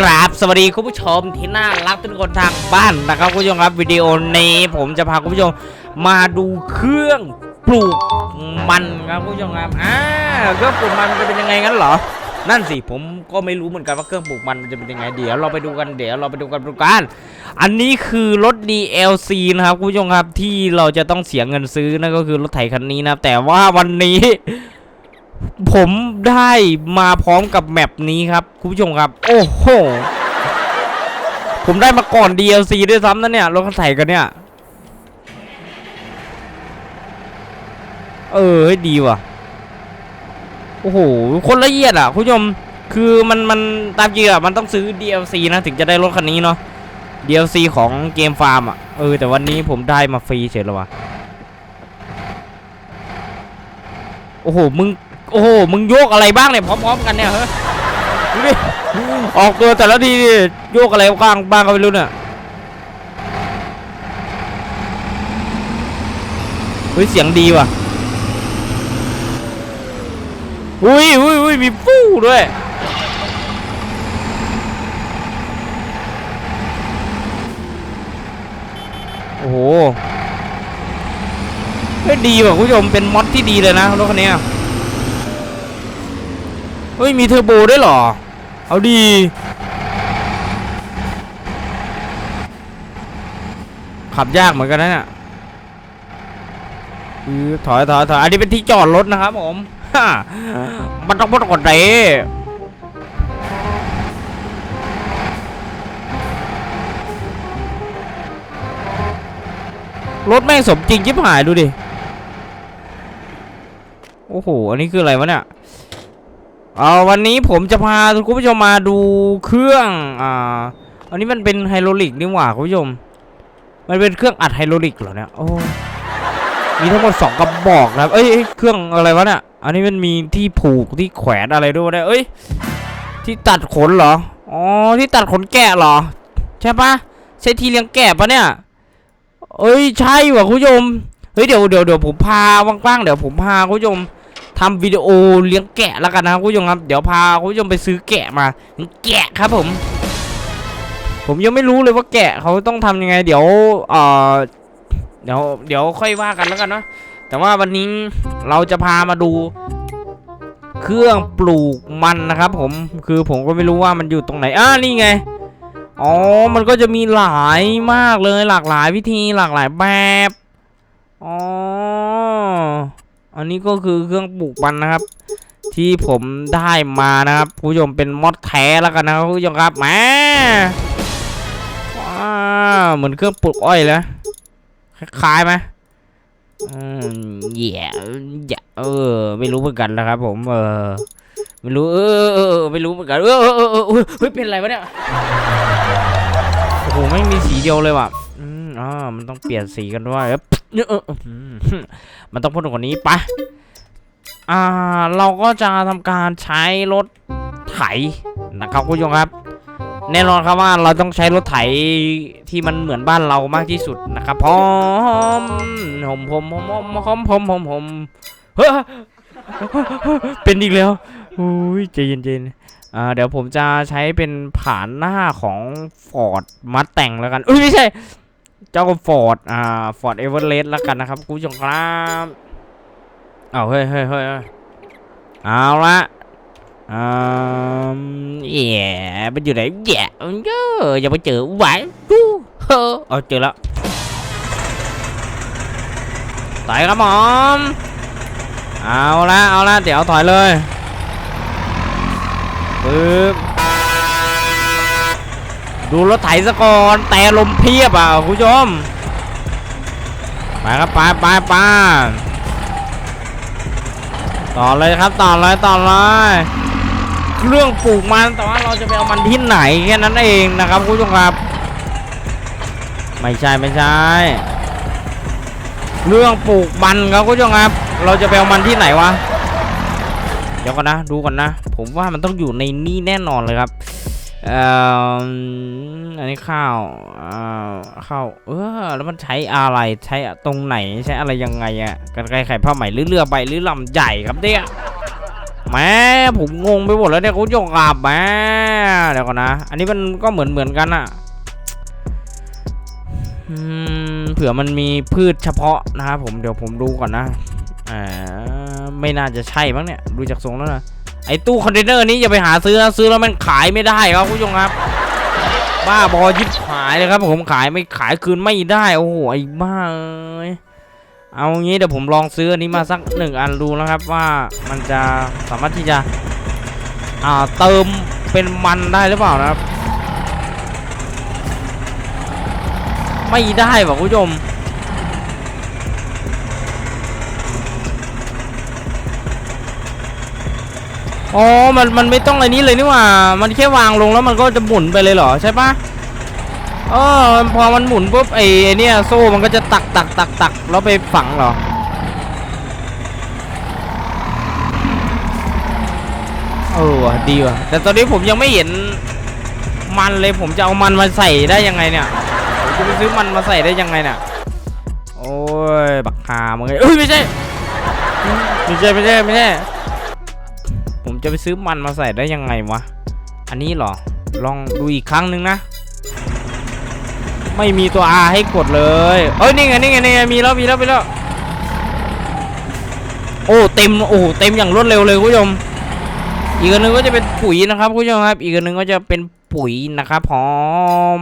กราบสวัสดีคุณผู้ชมที่น่ารักทุกคนทางบ้านนะครับคุณผู้ชมครับวิดีโอนี้ผมจะพาคุณผู้ชมมาดูเครื่องปลูกมันครับคุณผู้ชมครับอ่าเครื่องปลูกมันจะเป็นยังไงงั้นเหรอ นั่นสิผมก็ไม่รู้เหมือนกันว่าเครื่องปลูกมันมันจะเป็นยังไงเดี๋ยวเราไปดูกันเดี๋ยวเราไปดูกันดูกัน อันนี้คือรถ DLC นะครับคุณผู้ชมครับที่เราจะต้องเสียเงินซื้อนั่นก็คือรถไถคันนี้นะแต่ว่าวันนี้ ผมได้มาพร้อมกับแมปนี้ครับคุณผู้ชมครับ โอ้โห ผมได้มาก่อน DLC ด้วยซ้ำนะเนี่ยรถคันไถกันเนี่ย เออดีว่ะ โอ้โห คนละเอียดอะ คุณผู้ชม คือมันมันตามจริงอะมันต้องซื้อ DLC นะถึงจะได้รถคันนี้เนาะ DLC ของเกมฟาร์มอะ เออ แต่วันนี้ผมได้มาฟรีเฉยเลยว่ะโอ้โห มึง โอ้โห มึงโยกอะไรบ้างเนี่ยพร้อมๆกันเนี่ยเฮ้ยดูดิออกตัวแต่ละทีโยกอะไรบ้างบ้างก็ไม่รู้เนี่ยเฮ้ยเสียงดีว่ะอุ้ยอุ้ยอุ้ยมีฟู่ด้วยโอ้โหเฮ้ยดีว่ะคุณผู้ชมเป็นมอดที่ดีเลยนะรถคันนี้ ฮ้ย มีเทอร์โบด้วยเหรอ เอาดี ขับยากเหมือนกันนะเนี่ยถอยถอยถอยอันนี้เป็นที่จอดรถนะครับผมมันต้องพดกดเดรถแม่งสมจริงชิบหายดูดิ โอ้โห อันนี้คืออะไรวะเนี่ย เอาวันนี้ผมจะพาคุณผู้ชมมาดูเครื่องอ่าอันนี้มันเป็นไฮดรลิกนี่หว่าคุณผู้ชม มันเป็นเครื่องอัดไฮดรลิกเหรอเนี่ยโอ้มีทั้งหมดสองกระบอกนะเอ้ยเอ้ยเครื่องอะไรวะเนี่ยอันนี้มันมีที่ผูกที่แขวนอะไรด้วยเนี่ยเอ้ยที่ตัดขนเหรออ๋อที่ตัดขนแกะเหรอ ใช่ปะใช่ที่เลี้ยงแกะปะเนี่ย เอ้ยใช่ว่ะคุณผู้ชมเฮ้ยเดี๋ยวเดี๋ยวเดี๋ยวผมพาว่างๆเดี๋ยวผมพาคุณผู้ชม ทำวิดีโอเลี้ยงแกะแล้วกันนะคุณผู้ชมครับ เดี๋ยวพาคุณผู้ชมไปซื้อแกะมา แกะครับผม ผมยังไม่รู้เลยว่าแกะเขาต้องทำยังไง เดี๋ยวเอ่อเดี๋ยวเดี๋ยวค่อยว่ากันแล้วกันเนาะแต่ว่าวันนี้เราจะพามาดู เครื่องปลูกมันนะครับ ผมคือผมก็ไม่รู้ว่ามันอยู่ตรงไหนอ่านี่ไงอ๋อ มันก็จะมีหลายมากเลยหลากหลายวิธีหลากหลายแบบ อ๋อ อันนี้ก็คือเครื่องปลูกมันนะครับ ที่ผมได้มานะครับคุณผู้ชมเป็นมอดแท้แล้วกันนะครับคุณผู้ชมครับแหมว้าเหมือนเครื่องปลูกอ้อยเลยคล้ายๆไหมอืมแย่ยเออ ไม่รู้เหมือนกันนะครับ ผม เออไม่รู้เออเออไม่รู้เหมือนกันเออเออเออเฮ้ยเป็นอะไรวะเนี่ยโอ้โหไม่มีสีเดียวเลยว่ะอืมอ่ามันต้องเปลี่ยนสีกันด้วย เออมันต้องพ้นกว่านี้ปะอ่า เราก็จะทำการใช้รถไถนะครับคุณผู้ชมครับ แน่นอนครับว่าเราต้องใช้รถไถที่มันเหมือนบ้านเรามากที่สุดนะครับพร้อมผมผมผมผมผมผมผมเฮ้เป็นอีกแล้วอุ้ยเจนเจนอ่าเดี๋ยวผมจะใช้เป็นผ่านหน้าของฟอร์ดมาแต่งแล้วกัน อุ้ยไม่ใช่ เจ้าฟอร์ดอ่าฟอร์ดเอเวอเรสต์แล้วกันนะครับคุณผู้ชมครับเอาเฮ้ยเฮ้ยเฮ้ยเฮ้ยเอาละอืมแย่มันอยู่ไหนแย่เอออย่าไปเจอไหวดูเฮ้อเอาเจอแล้วต่อยครับผมเอาละเอาละเดี๋ยวถอยเลยปึ๊บ ดูรถไถสะก่อนแต่ลมเพียบอะคุณผู้ชมไปครับไปไปไปต่อเลยครับต่อเลยต่อเลยเครื่องปลูกมันแต่ว่าเราจะไปเอามันที่ไหนแค่นั้นเองนะครับคุณผู้ชมครับ ไม่ใช่ไม่ใช่เรื่องปลูกมันครับคุณผู้ชมครับ เราจะไปเอามันที่ไหนวะเดี๋ยวก่อนนะดูก่อนนะ ผมว่ามันต้องอยู่ในนี่แน่นอนเลยครับ อันนี้ข้าวข้าวเออแล้วมันใช้อะไรใช้ตรงไหนใช้อะไรยังไงอะกันไกรไข่ผ้าไหมหรือเรือใบหรือลำใหญ่ครับเนี่ยแม่ผมงงไปหมดแล้วเนี่ยคุณผู้ชมครับแม่เดี๋ยวก่อนนะ อันนี้มันก็เหมือนเหมือนกันอะเผื่อมันมีพืชเฉพาะนะครับผมเดี๋ยวผมดูก่อนนะอ่าไม่น่าจะใช่มั้งเนี่ยดูจากทรงแล้วนะ ไอ้ตู้คอนเทนเนอร์นี้อย่าไปหาซื้อนะซื้อแล้วมันขายไม่ได้ครับคุณผู้ชมครับ บ้าบอยิบขายเลยครับ ผมขายไม่ขายคืนไม่ได้โอ้โหไอ้บ้าเอ้ยเอางี้เดี๋ยวผมลองซื้ออันนี้มาสักหนึ่งอันดูนะครับว่ามันจะสามารถที่จะอ่าเติมเป็นมันได้หรือเปล่านะครับ ไม่ได้ว่ะคุณผู้ชม อ๋อ มัน มันไม่ต้องอะไรนี้เลยนี่หว่า มันแค่วางลงแล้วมันก็จะหมุนไปเลยเหรอใช่ปะเออพอมันหมุนปุ๊บไอ้เนี่ยโซ่มันก็จะตักตักตักตักแล้วไปฝังเหรอ เออว่ะดีว่ะ แต่ตอนนี้ผมยังไม่เห็นมันเลยผมจะเอามันมาใส่ได้ยังไงเนี่ยผมจะไปซื้อมันมาใส่ได้ยังไงเนี่ย โอ้ย บักคามึงไงเอ้ยไม่ใช่ ไม่ใช่ไม่ใช่ไม่ใช่ จะไปซื้อมันมาใส่ได้ยังไงวะ อันนี้หรอ ลองดูอีกครั้งหนึ่งนะ ไม่มีตัว R ให้กดเลย เอ้ยนี่ไงนี่ไงนี่ไงมีแล้วมีแล้วมีแล้ว โอ้เต็มโอ้เต็มอย่างรวดเร็วเลยคุณผู้ชม อีกอันหนึงก็จะเป็นปุ๋ยนะครับคุณผู้ชมครับ อีกอันหนึงก็จะเป็นปุ๋ยนะครับพร้อม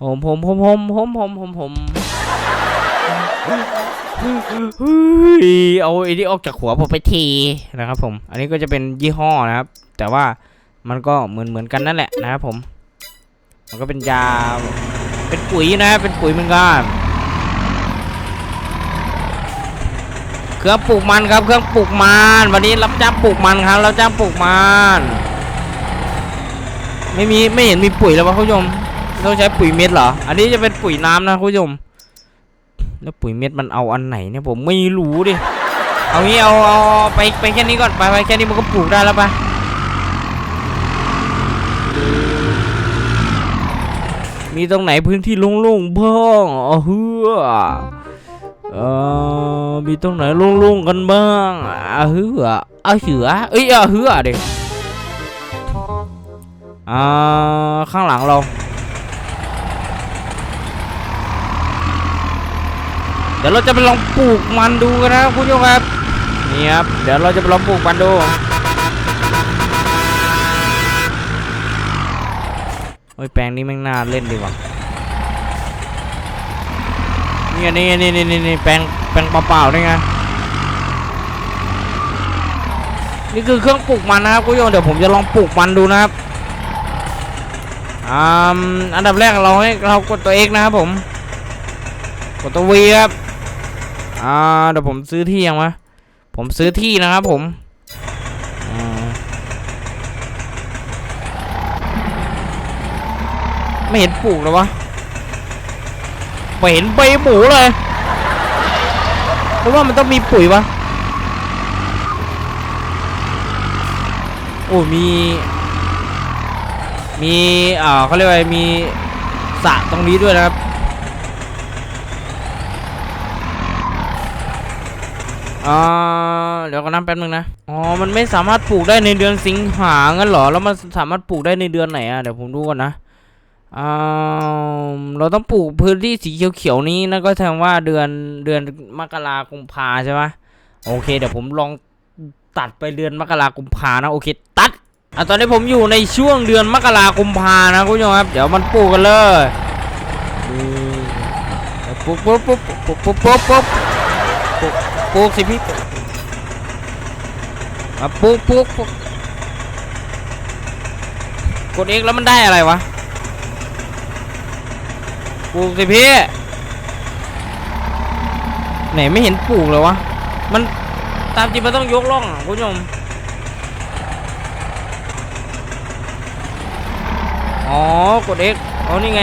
ผมผมผมผมผมผมผมผม เอาไอ้นี่ออกจากหัวผมไปทีนะครับผม อันนี้ก็จะเป็นยี่ห้อนะครับ แต่ว่ามันก็เหมือนเหมือนกันนั่นแหละนะครับผม มันก็เป็นยา เป็นปุ๋ยนะ เป็นปุ๋ยเหมือนกัน เครื่องปลูกมันครับ เครื่องปลูกมัน วันนี้รับจ้างปลูกมันครับ รับจ้างปลูกมัน ไม่มีไม่เห็นมีปุ๋ยแล้ววะคุณผู้ชม ต้องใช้ปุ๋ยเม็ดเหรอ อันนี้จะเป็นปุ๋ยน้ำนะคุณผู้ชม แล้วปุ๋ยเม็ดมันเอาอันไหนเนี่ยผมไม่รู้ดิ เอางี้เอาเอาไปไปแค่นี้ก่อนไปไปแค่นี้มันก็ปลูกได้แล้วปะมีตรงไหนพื้นที่โล่งๆบ้างอ๋อเฮือเออมีตรงไหนโล่งๆกันบ้างอะเหืออะเหือเอ้ยอะเหือดิอ่าข้างหลังเรา เดี๋ยวเราจะไปลองปลูกมันดูกันนะครับคุณผู้ชมครับนี่ครับเดี๋ยวเราจะไปลองปลูกมันดูโอ้ยแปลงนี้แม่งน่าเล่นดีว่ะนี่ไงนี่นี่นี่นี่แปลงแปลงเปล่าๆนี่ไงนี่คือเครื่องปลูกมันนะครับคุณผู้ชมเดี๋ยวผมจะลองปลูกมันดูนะครับอ่าอันดับแรกเราให้เรากดตัว X นะครับผม กดตัว V ครับ อ่าเดี๋ยวผมซื้อที่ยังวะผมซื้อที่นะครับผมไม่เห็นปลูกเลยวะไม่เห็นใบหมูเลยเพราะว่ามันต้องมีปุ๋ยวะโอ้มี มีอ่าเขาเรียกว่ามีสระตรงนี้ด้วยนะครับ อ่าเดี๋ยวก็น้ำแป๊บนึงนะ อ๋อ มันไม่สามารถปลูกได้ในเดือนสิงหางั้นเหรอ แล้วมันสามารถปลูกได้ในเดือนไหนอะ เดี๋ยวผมดูก่อนนะอ่าเราต้องปลูกพื้นที่สีเขียวๆนี้นั่นก็แสดงว่าเดือนเดือนมกราคมพาใช่ไหมโอเค เดี๋ยวผมลองตัดไปเดือนมกราคมพานะ โอเค ตัดอะตอนนี้ผมอยู่ในช่วงเดือนมกราคมพานะคุณผู้ชมครับ เดี๋ยวมันปลูกกันเลยปลูกปลูกปลูกปลูกปลูกปลูกปลูก ปลูกสิพี่อะปลูกปลูกปลูกกดเอกแล้วมันได้อะไรวะปลูกสิพี่ไหนไม่เห็นปลูกเลยวะ มันตามจริงมันต้องยกล่องอะคุณผู้ชมอ๋อกด X อ๋อนี่ไง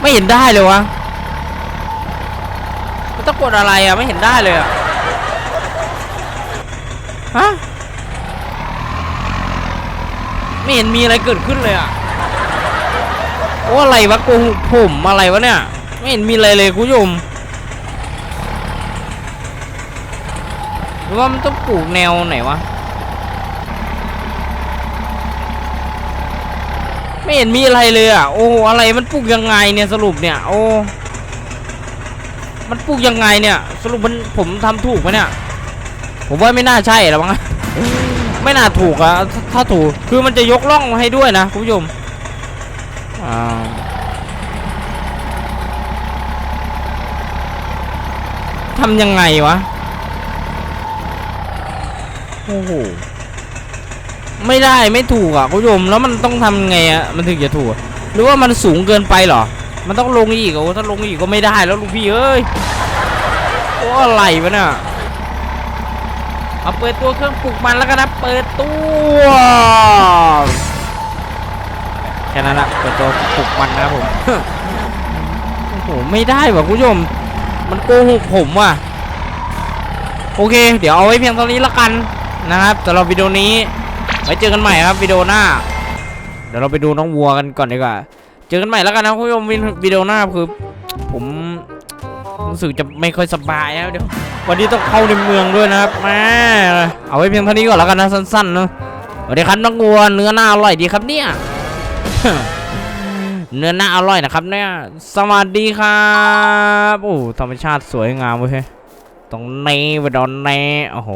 ไม่เห็นได้เลยวะ กดอะไรอะ ไม่เห็นได้เลยอะ ฮะ ไม่เห็นมีอะไรเกิดขึ้นเลยอะโอ้อะไรวะโกหกผมอะไรวะเนี่ย ไม่เห็นมีอะไรเลยคุณผู้ชมโอ้รือว่ามันต้องปลูกแนวไหนวะไม่เห็นมีอะไรเลยอะโอ้อะไรมันปลูกยังไงเนี่ยสรุปเนี่ยโอ้ มันปลูกยังไงเนี่ย สรุปมันผมทำถูกไหมเนี่ย ผมว่าไม่น่าใช่หรอกมั้งไม่น่าถูกอะถ้าถ้าถูกคือมันจะยกล่องมาให้ด้วยนะคุณผู้ชมอ่าทำยังไงวะ โอ้โห ไม่ได้ไม่ถูกอะคุณผู้ชม แล้วมันต้องทำไงอะ มันถึงจะถูกอะหรือว่ามันสูงเกินไปเหรอ มันต้องลงอีกโอ้ถ้าลงอีกก็ไม่ได้แล้วลูกพี่เอ้ยโอ้อะไรวะเนี่ยเอาเปิดตัวเครื่องปลุกมันแล้วกันนะเปิดตัวแค่นั้นละเปิดตัวปลุกมันนะผมโอ้โหไม่ได้ว่ะคุณผู้ชมมันโกหกผมว่ะโอเค เดี๋ยวเอาไว้เพียงเท่านี้ละกันนะครับสำหรับวิดีโอนี้ไว้เจอกันใหม่ครับวิดีโอหน้า เดี๋ยวเราไปดูน้องวัวกันก่อนดีกว่า จอกันใหม่แล้วกันนะคุณผู้ชมวิดีโอหน้าคือ ผมรู้สึกจะไม่ค่อยสบายแล้วเดี๋ยววันนี้ต้องเข้าในเมืองด้วยนะครับแม่เอาไว้เพียงเท่านี้ก่อนแล้วกันนะสั้นๆเนอะสวัสดีครับน้องวัวเนื้อหน้าอร่อยดีครับเนี่ยเนื้อหน้าอร่อยนะครับเนี่ยสวัสดีครับโอ้ธรรมชาติสวยงามเว้ยตรงนี้ไปตอนนี้โอ้โห